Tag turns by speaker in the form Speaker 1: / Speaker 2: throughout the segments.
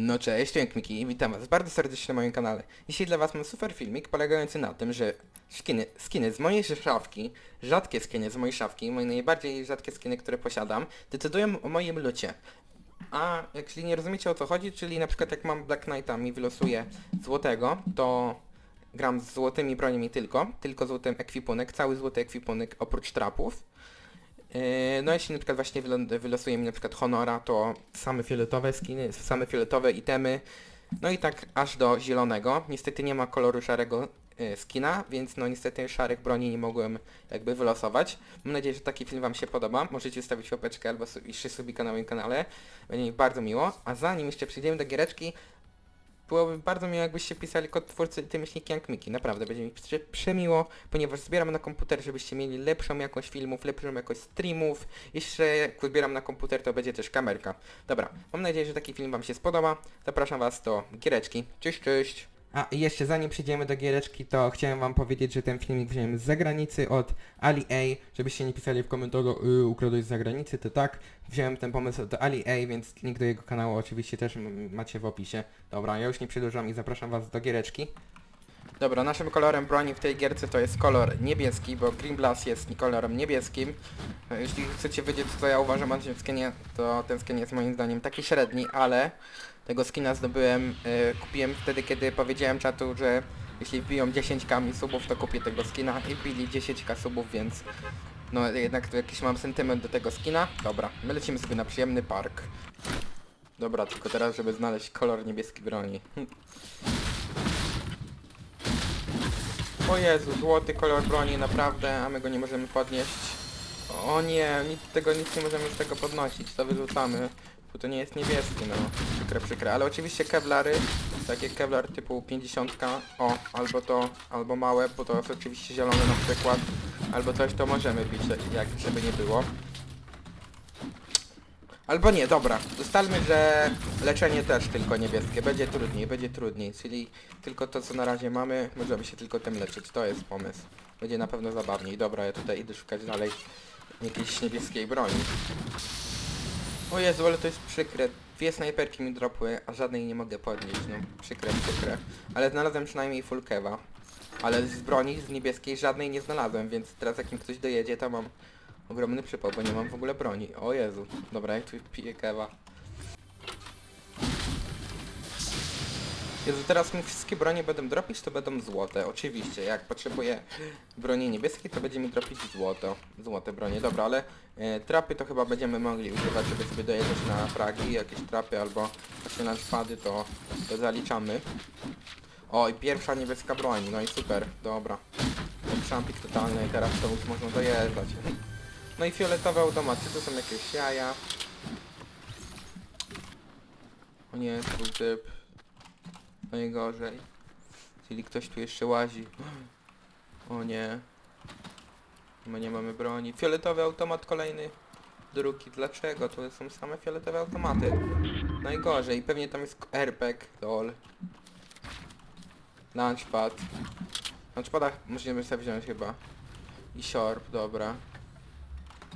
Speaker 1: No cześć, tu Miki, witam was bardzo serdecznie na moim kanale. Dzisiaj dla was mam super filmik polegający na tym, że skiny, skiny z mojej szafki, rzadkie skiny z mojej szafki, moje najbardziej rzadkie skiny, które posiadam, decydują o moim lucie. A jeśli nie rozumiecie o co chodzi, czyli na przykład jak mam Black Knighta mi wylosuje złotego, to gram z złotymi broniami tylko, tylko złoty ekwipunek, cały złoty ekwipunek oprócz trapów. Yy, No jeśli na przykład właśnie wylo- wylosuje mi na przykład Honora, to same fioletowe skiny, same fioletowe itemy, no i tak aż do zielonego. Niestety nie ma koloru szarego yy, skina, więc no niestety szarych broni nie mogłem jakby wylosować. Mam nadzieję, że taki film wam się podoba. Możecie zostawić łapeczkę albo jeszcze subika na moim kanale. Będzie mi bardzo miło. A zanim jeszcze przejdziemy do giereczki, Byłoby bardzo miło, jakbyście pisali kod twórcy ty myślnik Young Miki. Naprawdę, będzie mi prze- przemiło, ponieważ zbieram na komputer, żebyście mieli lepszą jakość filmów, lepszą jakość streamów. Jeszcze jak zbieram na komputer, to będzie też kamerka. Dobra, mam nadzieję, że taki film wam się spodoba. Zapraszam was do giereczki. Cześć, cześć! A i jeszcze zanim przejdziemy do giereczki, to chciałem wam powiedzieć, że ten filmik wziąłem z zagranicy od Ali A, żebyście nie pisali w komentarzu y, ukradłeś z zagranicy, to tak. Wziąłem ten pomysł od Ali A, więc link do jego kanału oczywiście też macie w opisie. Dobra, ja już nie przedłużam i zapraszam was do giereczki. Dobra, naszym kolorem broni w tej gierce to jest kolor niebieski, bo Green Blast jest kolorem niebieskim. E, Jeśli chcecie wiedzieć co ja uważam o tym skinie, to ten skin jest moim zdaniem taki średni, ale tego skina zdobyłem, e, kupiłem wtedy kiedy powiedziałem czatu, że jeśli wbiją 10 kami subów, to kupię tego skina i wbili 10 k subów, więc no jednak tu jakiś mam sentyment do tego skina. Dobra, my lecimy sobie na przyjemny park. Dobra, tylko teraz, żeby znaleźć kolor niebieski broni. O Jezu, złoty kolor broni, naprawdę, a my go nie możemy podnieść. O nie, nic, tego nic nie możemy z tego podnosić, to wyrzucamy. Bo to nie jest niebieski, no. Przykre, przykre. Ale oczywiście kevlary, takie kevlar typu 50, o, albo to, albo małe, bo to jest oczywiście zielone na przykład. Albo coś to możemy bić, jak żeby nie było. Albo nie, dobra. Ustalmy, że leczenie też tylko niebieskie. Będzie trudniej, będzie trudniej. Czyli tylko to, co na razie mamy, możemy się tylko tym leczyć. To jest pomysł. Będzie na pewno zabawniej. Dobra, ja tutaj idę szukać dalej jakiejś niebieskiej broni. O Jezu, ale to jest przykre. Dwie snajperki mi dropły, a żadnej nie mogę podnieść. No, przykre, przykre. Ale znalazłem przynajmniej full kewa. Ale z broni, z niebieskiej żadnej nie znalazłem, więc teraz jak mi ktoś dojedzie, to mam ogromny przypał, bo nie mam w ogóle broni. O Jezu. Dobra, jak tu piję kewa. Jezu, teraz mi wszystkie bronie będą dropić, to będą złote. Oczywiście, jak potrzebuję broni niebieskiej, to będzie mi dropić złoto. Złote bronie, dobra, ale e, trapy to chyba będziemy mogli używać, żeby sobie dojeżdżać na fragi, jakieś trapy albo właśnie launchpady, to, to zaliczamy. O, i pierwsza niebieska broń, no i super, dobra. Szampik totalny i teraz to już można dojeżdżać. No i fioletowe automaty, to są jakieś jaja. O nie, tu typ. Najgorzej. Czyli ktoś tu jeszcze łazi. O nie. My nie mamy broni. Fioletowy automat kolejny. Drugi. Dlaczego? To są same fioletowe automaty. Najgorzej. Pewnie tam jest airbag. Lol. Launchpad. Launchpada musimy sobie wziąć chyba. I shorp, dobra.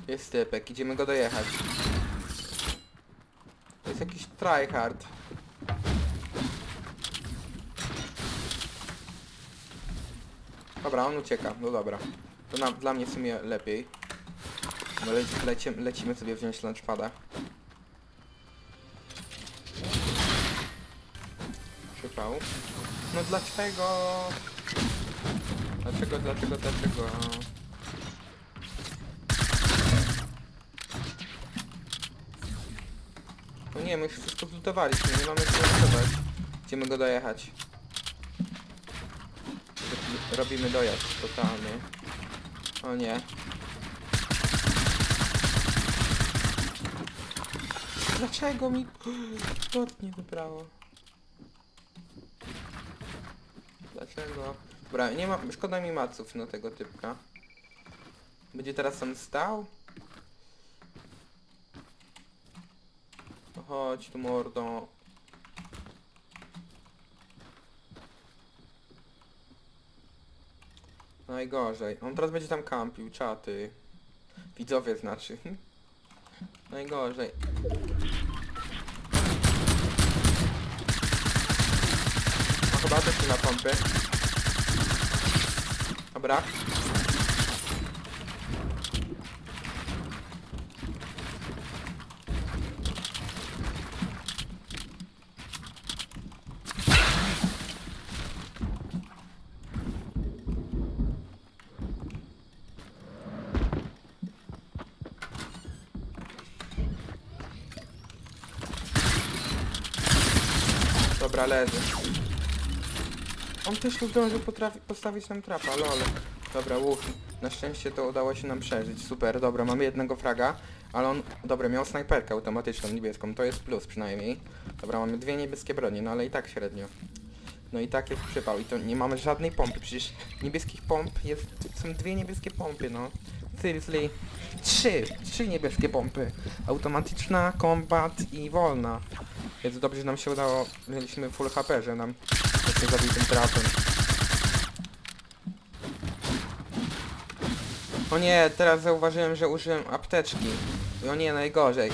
Speaker 1: Jest typek, idziemy go dojechać. To jest jakiś tryhard. Dobra, on ucieka, no dobra. To na, dla mnie w sumie lepiej. Leci, leci, lecimy sobie wziąć launchpada. Przypał. No dlaczego? Dlaczego, dlaczego, dlaczego? No nie, my już wszystko zlutowaliśmy, nie mamy co lutować. Idziemy go dojechać. Robi- Robimy dojazd totalny. O nie. Dlaczego mi lot nie wybrało? Dlaczego? Dobra, nie ma, szkoda mi maców na tego typka. Będzie teraz on stał? Chodź tu mordo. Najgorzej. On teraz będzie tam kampił, czaty. Widzowie znaczy. Najgorzej. Dobra, to tu na pompy. Dobra. Dobra, leży. On też tu zdążył postawić nam trapa, lol. Dobra, uff. Na szczęście to udało się nam przeżyć. Super, dobra, mamy jednego fraga, ale on, dobra, miał snajperkę automatyczną, niebieską, to jest plus przynajmniej. Dobra, mamy dwie niebieskie bronie, no ale i tak średnio. No i tak jest przypał i to nie mamy żadnej pompy, przecież niebieskich pomp jest, są dwie niebieskie pompy, no. Seriously. Trzy, trzy niebieskie pompy. Automatyczna, combat i wolna. Więc dobrze, że nam się udało, mieliśmy full HP, że nam właśnie zabił tym trapem. O nie, teraz zauważyłem, że użyłem apteczki. O nie, najgorzej.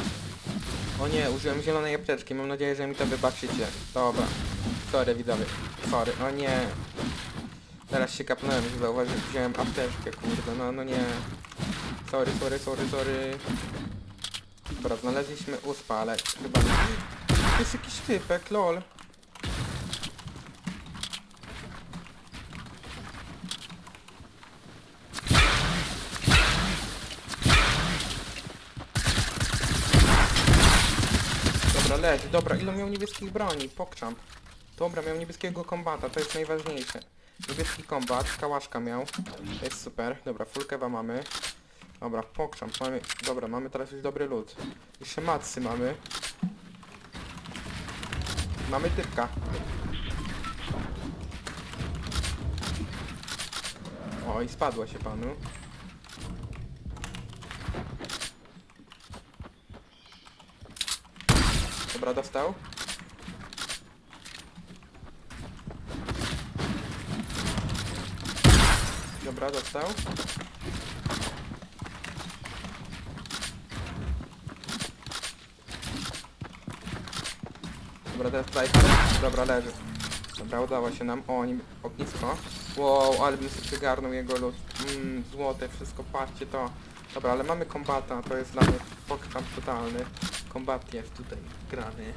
Speaker 1: O nie, użyłem zielonej apteczki, mam nadzieję, że mi to wybaczycie. Dobra. Sorry widzowie. Sorry, o nie. Teraz się kapnąłem, że wziąłem apteczkę, kurde, no, no nie. Sorry, sorry, sorry, sorry. Dobra, znaleźliśmy uspa, ale chyba... To jest jakiś typek, lol. Dobra, leży. Dobra, ile miał niebieskich broni? Pokczamp. Dobra, miał niebieskiego kombata, to jest najważniejsze. Niebieski kombat, kałaszka miał. To jest super. Dobra, full kewa mamy. Dobra, pokczamp. Mamy... Dobra, mamy teraz już dobry lód. Jeszcze matsy mamy. Mamy typka. O, i spadło się panu. Dobra, dostał. Dobra, dostał. Dobra, teraz Slifer. Dobra, leży. Dobra, udało się nam. O, nim ognisko. Wow, ale bym sobie przygarnął jego lód. Mmm, złote, wszystko, patrzcie to. Dobra, ale mamy kombata, to jest dla mnie pokczam totalny. Kombat jest tutaj grany.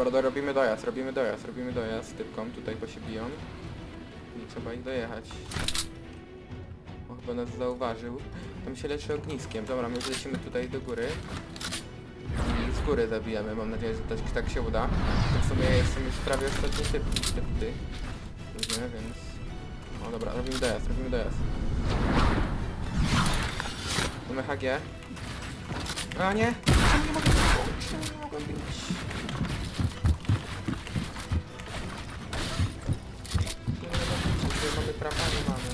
Speaker 1: Dobra, do, robimy dojazd, robimy dojazd, robimy dojazd. Typką tutaj bo się biją. I trzeba ich dojechać. O, chyba nas zauważył. Tam się leczy ogniskiem. Dobra, my lecimy tutaj do góry. I z góry zabijamy. Mam nadzieję, że też tak się uda. W sumie jestem już prawie ostatni typ, typ ty. Nie, więc... O dobra, robimy dojazd, robimy dojazd. Mamy HG. A nie! Czemu nie mogę? Czemu nie mogę bić? Prawa, nie mamy.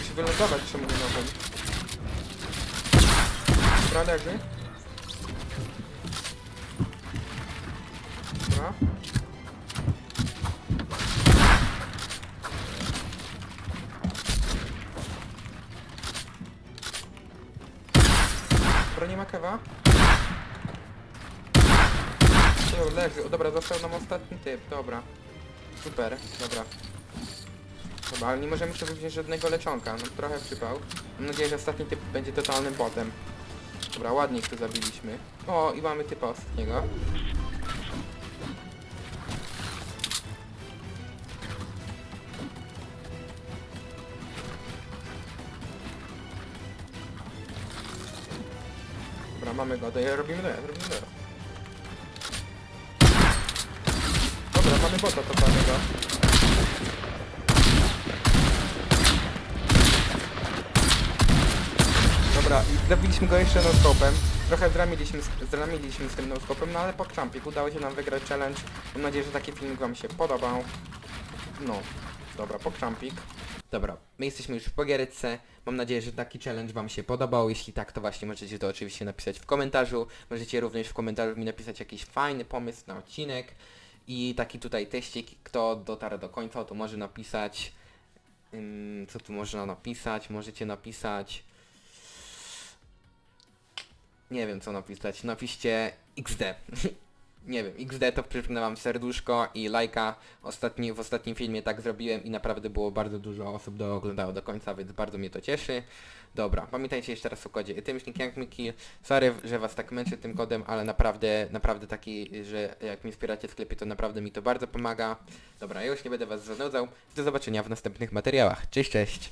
Speaker 1: Musi wylądować, nie mogę. Dobra, leży. Dobra. Dobra, nie ma. Dobra, leży. O, dobra, został nam ostatni typ, dobra. Super, dobra. Dobra, ale nie możemy sobie wziąć żadnego leczonka, no trochę przypał. Mam nadzieję, że ostatni typ będzie totalnym botem. Dobra, ładnie ich tu zabiliśmy. O, i mamy typa ostatniego. Dobra, mamy go, daję, robimy dojazd, robimy dojazd. Dobra, mamy bota totalnego. Dobra, i zabiliśmy go jeszcze no-scopem. Trochę zramiliśmy, zramiliśmy z tym no-scopem, no ale po Trumpik udało się nam wygrać challenge. Mam nadzieję, że taki filmik wam się podobał. No, dobra, po Trumpik. Dobra, my jesteśmy już po gierce. Mam nadzieję, że taki challenge wam się podobał. Jeśli tak, to właśnie możecie to oczywiście napisać w komentarzu. Możecie również w komentarzu mi napisać jakiś fajny pomysł na odcinek. I taki tutaj teścik, kto dotarł do końca, to może napisać... Ym, co tu można napisać? Możecie napisać... Nie wiem co napisać. Napiszcie XD. Nie wiem, XD to przypnę wam serduszko i lajka. Ostatni, w ostatnim filmie tak zrobiłem i naprawdę było bardzo dużo osób do oglądało do końca, więc bardzo mnie to cieszy. Dobra, pamiętajcie jeszcze raz o kodzie etymcznik jak Miki. Sorry, że was tak męczę tym kodem, ale naprawdę, naprawdę taki, że jak mnie wspieracie w sklepie, to naprawdę mi to bardzo pomaga. Dobra, ja już nie będę was zanudzał. Do zobaczenia w następnych materiałach. Cześć, cześć!